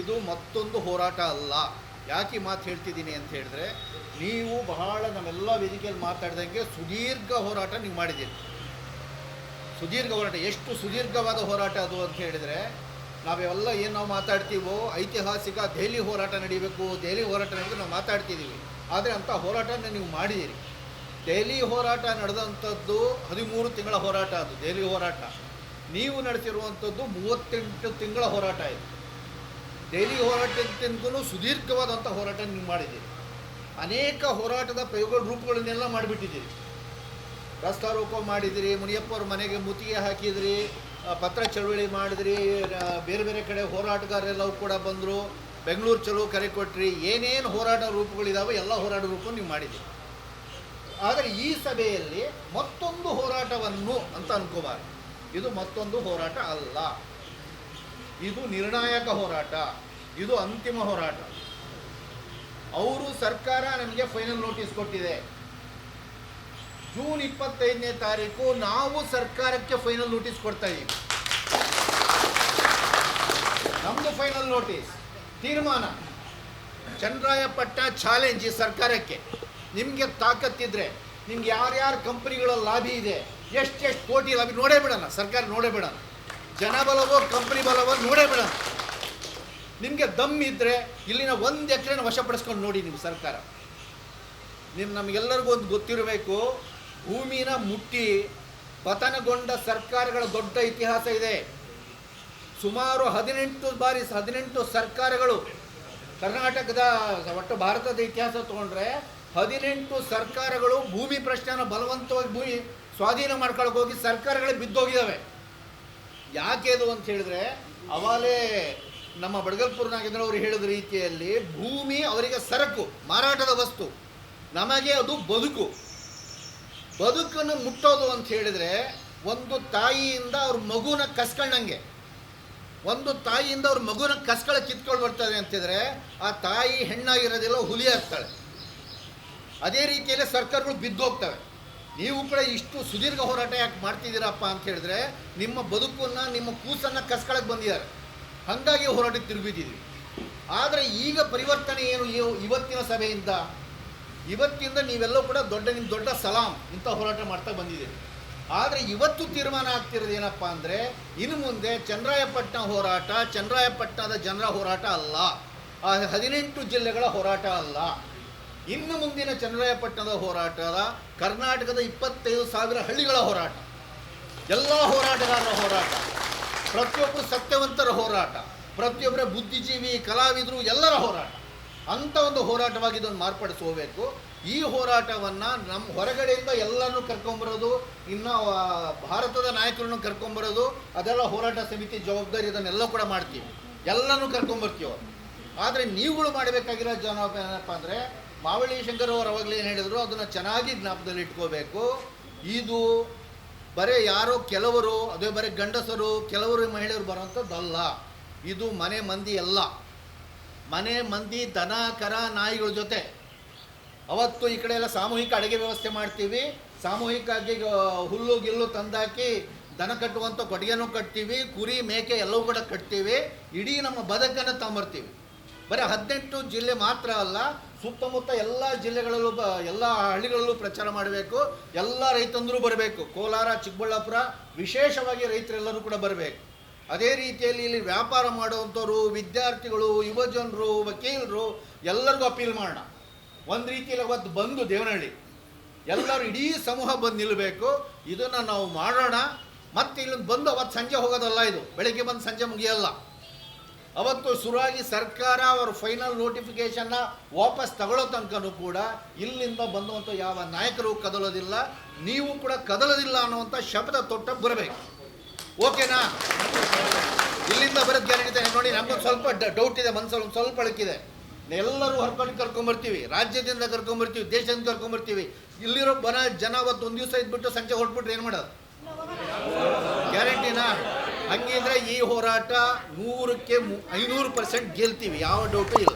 ಇದು ಮತ್ತೊಂದು ಹೋರಾಟ ಅಲ್ಲ. ಯಾಕೆ ಮಾತು ಹೇಳ್ತಿದ್ದೀನಿ ಅಂತ ಹೇಳಿದ್ರೆ, ನೀವು ಬಹಳ ನಮ್ಮೆಲ್ಲ ವೇದಿಕೆಯಲ್ಲಿ ಮಾತಾಡ್ದಂಗೆ ಸುದೀರ್ಘ ಹೋರಾಟ ನೀವು ಮಾಡಿದ್ದೀರಿ. ಸುದೀರ್ಘ ಹೋರಾಟ, ಎಷ್ಟು ಸುದೀರ್ಘವಾದ ಹೋರಾಟ ಅದು ಅಂತ ಹೇಳಿದರೆ, ನಾವೆಲ್ಲ ಏನು ನಾವು ಮಾತಾಡ್ತೀವೋ, ಐತಿಹಾಸಿಕ ದೆಹಲಿ ಹೋರಾಟ ನಡೀಬೇಕು, ದೆಹಲಿ ಹೋರಾಟ ನಡೆದು ನಾವು ಮಾತಾಡ್ತಿದ್ದೀವಿ. ಆದರೆ ಅಂಥ ಹೋರಾಟನ ನೀವು ಮಾಡಿದ್ದೀರಿ. ದೆಹಲಿ ಹೋರಾಟ ನಡೆದಂಥದ್ದು ಹದಿಮೂರು ತಿಂಗಳ ಹೋರಾಟ ಅದು, ದೆಹಲಿ ಹೋರಾಟ. ನೀವು ನಡೆಸಿರುವಂಥದ್ದು ಮೂವತ್ತೆಂಟು ತಿಂಗಳ ಹೋರಾಟ ಇದು. ದೆಹಲಿ ಹೋರಾಟಕ್ಕಿಂತಲೂ ಸುದೀರ್ಘವಾದಂಥ ಹೋರಾಟ ನೀವು ಮಾಡಿದ್ದೀರಿ. ಅನೇಕ ಹೋರಾಟದ ಪ್ರಯೋಗ ರೂಪಗಳನ್ನೆಲ್ಲ ಮಾಡಿಬಿಟ್ಟಿದ್ದೀರಿ. ರಸ್ತಾರೋಪ ಮಾಡಿದಿರಿ ಮುನಿಯಪ್ಪ ಅವ್ರ ಮನೆಗೆ ಮುತ್ತಿಗೆ ಹಾಕಿದ್ರಿ ಪತ್ರ ಚಳವಳಿ ಮಾಡಿದ್ರಿ ಬೇರೆ ಬೇರೆ ಕಡೆ ಹೋರಾಟಗಾರರೆಲ್ಲವೂ ಕೂಡ ಬಂದರು, ಬೆಂಗಳೂರು ಚಲೋ ಕರೆ ಕೊಟ್ರಿ, ಏನೇನು ಹೋರಾಟ ರೂಪಗಳಿದಾವೆ ಎಲ್ಲ ಹೋರಾಟ ರೂಪ ನೀವು ಮಾಡಿದ್ದೀರಿ. ಆದರೆ ಈ ಸಭೆಯಲ್ಲಿ ಮತ್ತೊಂದು ಹೋರಾಟವನ್ನು ಅಂತ ಅನ್ಕೋಬಾರ್ದು. ಇದು ಮತ್ತೊಂದು ಹೋರಾಟ ಅಲ್ಲ. ಇದು ನಿರ್ಣಾಯಕ ಹೋರಾಟ, ಇದು ಅಂತಿಮ ಹೋರಾಟ. ಅವರು ಸರ್ಕಾರ ನಮಗೆ ಫೈನಲ್ ನೋಟಿಸ್ ಕೊಟ್ಟಿದೆ. ಜೂನ್ ಇಪ್ಪತ್ತೈದನೇ ತಾರೀಕು ನಾವು ಸರ್ಕಾರಕ್ಕೆ ಫೈನಲ್ ನೋಟಿಸ್ ಕೊಡ್ತಾ ಇದ್ದೀವಿ ನಮ್ದು ಫೈನಲ್ ನೋಟಿಸ್ ತೀರ್ಮಾನ. ಚಂದ್ರಾಯಪಟ್ಟ ಚಾಲೆಂಜ್ ಈ ಸರ್ಕಾರಕ್ಕೆ. ನಿಮಗೆ ತಾಕತ್ತಿದ್ರೆ ನಿಮ್ಗೆ ಯಾರ್ಯಾರು ಕಂಪ್ನಿಗಳ ಲಾಭಿ ಇದೆ ಎಷ್ಟೆಷ್ಟು ಕೋಟಿ ಲಾಭಿ ನೋಡೇ ಬಿಡೋಣ ಸರ್ಕಾರ ನೋಡೇ ಬಿಡೋಣ ಜನ ಬಲವೋ, ಕಂಪ್ನಿ ಬಲವೋ, ನೋಡೇ ಬೇಡ. ನಿಮಗೆ ದಮ್ ಇದ್ದರೆ ಇಲ್ಲಿನ ಒಂದು ಎಕರೆನ ವಶಪಡಿಸ್ಕೊಂಡು ನೋಡಿ ನಿಮ್ಮ ಸರ್ಕಾರ. ನಿಮ್ಮ ನಮಗೆಲ್ಲರಿಗೂ ಒಂದು ಗೊತ್ತಿರಬೇಕು, ಭೂಮಿನ ಮುಟ್ಟಿ ಪತನಗೊಂಡ ಸರ್ಕಾರಗಳ ದೊಡ್ಡ ಇತಿಹಾಸ ಇದೆ. ಸುಮಾರು ಹದಿನೆಂಟು ಬಾರಿ ಹದಿನೆಂಟು ಸರ್ಕಾರಗಳು ಕರ್ನಾಟಕದ ಒಟ್ಟು ಭಾರತದ ಇತಿಹಾಸ ತಗೊಂಡ್ರೆ ಹದಿನೆಂಟು ಸರ್ಕಾರಗಳು ಭೂಮಿ ಪ್ರಶ್ನೆಯನ್ನು ಬಲವಂತವಾಗಿ ಭೂಮಿ ಸ್ವಾಧೀನ ಮಾಡ್ಕೊಳಕ್ಕೆ ಹೋಗಿ ಸರ್ಕಾರಗಳೇ ಬಿದ್ದೋಗಿದ್ದಾವೆ ಯಾಕೆ ಅದು ಅಂತ ಹೇಳಿದ್ರೆ, ಅವಾಲೇ ನಮ್ಮ ಬಡಗಲ್ಪುರ ನಾಗೇಂದ್ರ ಅವರು ಹೇಳಿದ ರೀತಿಯಲ್ಲಿ ಭೂಮಿ ಅವರಿಗೆ ಸರಕು, ಮಾರಾಟದ ವಸ್ತು, ನಮಗೆ ಅದು ಬದುಕು. ಬದುಕನ್ನು ಮುಟ್ಟೋದು ಅಂತ ಹೇಳಿದ್ರೆ, ಒಂದು ತಾಯಿಯಿಂದ ಅವ್ರ ಮಗುನ ಕಸ್ಕೊಂಡಂಗೆ, ಒಂದು ತಾಯಿಯಿಂದ ಅವ್ರ ಮಗುನ ಕಸ್ಕಳ ಕಿತ್ಕೊಂಡು ಬರ್ತಾರೆ ಅಂತಿದ್ರೆ, ಆ ತಾಯಿ ಹೆಣ್ಣಾಗಿರೋದಿಲ್ಲ ಹುಲಿ ಆಗ್ತಾಳೆ ಅದೇ ರೀತಿಯಲ್ಲಿ ಸರ್ಕಾರಗಳು ಬಿದ್ದೋಗ್ತವೆ. ನೀವು ಕೂಡ ಇಷ್ಟು ಸುದೀರ್ಘ ಹೋರಾಟ ಯಾಕೆ ಮಾಡ್ತಿದ್ದೀರಪ್ಪ ಅಂತ ಹೇಳಿದ್ರೆ ನಿಮ್ಮ ಬದುಕನ್ನು, ನಿಮ್ಮ ಕೂಸನ್ನು ಕಸ್ಕೊಳಕ್ಕೆ ಬಂದಿದ್ದಾರೆ. ಹಾಗಾಗಿ ಹೋರಾಟಕ್ಕೆ ತಿರುಗಿದ್ದೀವಿ ಆದರೆ ಈಗ ಪರಿವರ್ತನೆ ಏನು ಇವ- ಇವತ್ತಿನ ಸಭೆಯಿಂದ? ಇವತ್ತಿಂದ ನೀವೆಲ್ಲೂ ಕೂಡ ದೊಡ್ಡ ನಿಮ್ಮ ದೊಡ್ಡ ಸಲಾಂ ಇಂಥ ಹೋರಾಟ ಮಾಡ್ತಾ ಬಂದಿದ್ದೀರಿ. ಆದರೆ ಇವತ್ತು ತೀರ್ಮಾನ ಆಗ್ತಿರೋದು ಏನಪ್ಪ ಅಂದರೆ, ಇನ್ನು ಮುಂದೆ ಚಂದ್ರಾಯಪಟ್ಟಣ ಹೋರಾಟ, ಚಂದ್ರಾಯಪಟ್ಟಣದ ಜನರ ಹೋರಾಟ ಅಲ್ಲ. ಆ ಹದಿನೆಂಟು ಜಿಲ್ಲೆಗಳ ಹೋರಾಟ ಅಲ್ಲ. ಇನ್ನು ಮುಂದಿನ ಚನ್ನರಾಯಪಟ್ಟಣದ ಹೋರಾಟದ ಕರ್ನಾಟಕದ ಇಪ್ಪತ್ತೈದು ಸಾವಿರ ಹಳ್ಳಿಗಳ ಹೋರಾಟ. ಎಲ್ಲ ಹೋರಾಟಗಾರರ ಹೋರಾಟ. ಪ್ರತಿಯೊಬ್ಬರು ಸತ್ಯವಂತರ ಹೋರಾಟ. ಪ್ರತಿಯೊಬ್ಬರ ಬುದ್ಧಿಜೀವಿ, ಕಲಾವಿದರು ಎಲ್ಲರ ಹೋರಾಟ. ಅಂಥ ಒಂದು ಹೋರಾಟವಾಗಿ ಇದನ್ನು ಮಾರ್ಪಡಿಸ್ಕೋಬೇಕು ಈ ಹೋರಾಟವನ್ನು ನಮ್ಮ ಹೊರಗಡೆಯಿಂದ ಎಲ್ಲರನ್ನು ಕರ್ಕೊಂಬರೋದು ಇನ್ನು ಭಾರತದ ನಾಯಕರನ್ನು ಕರ್ಕೊಂಬರೋದು ಅದೆಲ್ಲ ಹೋರಾಟ ಸಮಿತಿ ಜವಾಬ್ದಾರಿ ಇದನ್ನೆಲ್ಲ ಕೂಡ ಮಾಡ್ತೀವಿ. ಎಲ್ಲನೂ ಕರ್ಕೊಂಬರ್ತೀವಿ ಆದರೆ ನೀವುಗಳು ಮಾಡಬೇಕಾಗಿರೋ ಏನಪ್ಪ ಅಂದರೆ ಮಾವಳಿ ಶಂಕರ್ ಅವರು ಅವಾಗಲೇ ಏನು ಹೇಳಿದ್ರು? ಅದನ್ನು ಚೆನ್ನಾಗಿ ಜ್ಞಾಪದಲ್ಲಿ ಇಟ್ಕೋಬೇಕು. ಇದು ಬರೇ ಯಾರೋ ಕೆಲವರು, ಅದೇ ಬರೀ ಗಂಡಸರು, ಕೆಲವರು ಮಹಿಳೆಯರು ಬರೋಂಥದ್ದಲ್ಲ. ಇದು ಮನೆ ಮಂದಿ ಎಲ್ಲ. ಮನೆ ಮಂದಿ, ದನ, ಕರ, ನಾಯಿಗಳ ಜೊತೆ. ಅವತ್ತು ಈ ಕಡೆ ಎಲ್ಲ ಸಾಮೂಹಿಕ ಅಡುಗೆ ವ್ಯವಸ್ಥೆ ಮಾಡ್ತೀವಿ. ಸಾಮೂಹಿಕವಾಗಿ ಹುಲ್ಲು, ಗಿಲ್ಲು ತಂದಾಕಿ ದನ ಕಟ್ಟುವಂಥ ಕೊಟ್ಟಿಗೆನೂ ಕಟ್ತೀವಿ. ಕುರಿ, ಮೇಕೆ ಎಲ್ಲವೂ ಕೂಡ ಕಟ್ತೀವಿ. ಇಡೀ ನಮ್ಮ ಬದುಕನ್ನು ತಗೊಂಬರ್ತೀವಿ ಬರೀ ಹದಿನೆಂಟು ಜಿಲ್ಲೆ ಮಾತ್ರ ಅಲ್ಲ, ಸುತ್ತಮುತ್ತ ಎಲ್ಲ ಜಿಲ್ಲೆಗಳಲ್ಲೂ ಬ, ಎಲ್ಲ ಹಳ್ಳಿಗಳಲ್ಲೂ ಪ್ರಚಾರ ಮಾಡಬೇಕು. ಎಲ್ಲ ರೈತಂದರೂ ಬರಬೇಕು. ಕೋಲಾರ, ಚಿಕ್ಕಬಳ್ಳಾಪುರ, ವಿಶೇಷವಾಗಿ ರೈತರೆಲ್ಲರೂ ಕೂಡ ಬರಬೇಕು. ಅದೇ ರೀತಿಯಲ್ಲಿ ಇಲ್ಲಿ ವ್ಯಾಪಾರ ಮಾಡುವಂಥವ್ರು, ವಿದ್ಯಾರ್ಥಿಗಳು, ಯುವಜನರು, ವಕೀಲರು, ಎಲ್ಲರಿಗೂ ಅಪೀಲ್ ಮಾಡೋಣ. ಒಂದು ರೀತಿಯಲ್ಲಿ ಅವತ್ತು ಬಂದು ದೇವನಹಳ್ಳಿ. ಎಲ್ಲರೂ ಇಡೀ ಸಮೂಹ ಬಂದು ನಿಲ್ಲಬೇಕು ಇದನ್ನು ನಾವು ಮಾಡೋಣ. ಮತ್ತೆ ಇಲ್ಲಿ ಬಂದು ಅವತ್ತು ಸಂಜೆ ಹೋಗೋದಲ್ಲ ಇದು. ಬೆಳಗ್ಗೆ ಬಂದು ಸಂಜೆ ಮುಗಿಯಲ್ಲ. ಅವತ್ತು ಶುರುವಾಗಿ ಸರ್ಕಾರ ಅವರ ಫೈನಲ್ ನೋಟಿಫಿಕೇಶನ್ನ ವಾಪಸ್ ತಗೊಳ್ಳೋ ತನಕನೂ ಕೂಡ ಇಲ್ಲಿಂದ ಬಂದುವಂಥ ಯಾವ ನಾಯಕರು ಕದಲೋದಿಲ್ಲ, ನೀವು ಕೂಡ ಕದಲೋದಿಲ್ಲ ಅನ್ನುವಂಥ ಶಬ್ದ ತೊಟ್ಟ ಬರಬೇಕು. ಓಕೆನಾ ಇಲ್ಲಿಂದ ಬರೋದು ಗ್ಯಾರಂಟಿ ನೋಡಿ, ನಮಗೊಂದು ಸ್ವಲ್ಪ ಡೌಟ್ ಇದೆ ಮನಸ್ಸಲ್ಲಿ ಒಂದು ಸ್ವಲ್ಪ ಅಳಕಿದೆ. ಎಲ್ಲರೂ ಹೊರ್ಕೊಂಡು ಕರ್ಕೊಂಬರ್ತೀವಿ ರಾಜ್ಯದಿಂದ ಕರ್ಕೊಂಬರ್ತೀವಿ ದೇಶದಿಂದ ಕರ್ಕೊಂಬರ್ತೀವಿ ಇಲ್ಲಿರೋ ಬರ ಜನ ಅವತ್ತು ಒಂದು ದಿವಸ ಇದ್ಬಿಟ್ಟು ಸಂಜೆ ಹೊರಟ್ಬಿಟ್ರೆ ಏನು ಮಾಡೋದು? ಗ್ಯಾರಂಟಿನಾ ಹಂಗಿದ್ರೆ ಈ ಹೋರಾಟ ನೂರಕ್ಕೆ ಐನೂರು ಪರ್ಸೆಂಟ್ ಗೆಲ್ತೀವಿ. ಯಾವ ಡೌಟು ಇಲ್ಲ.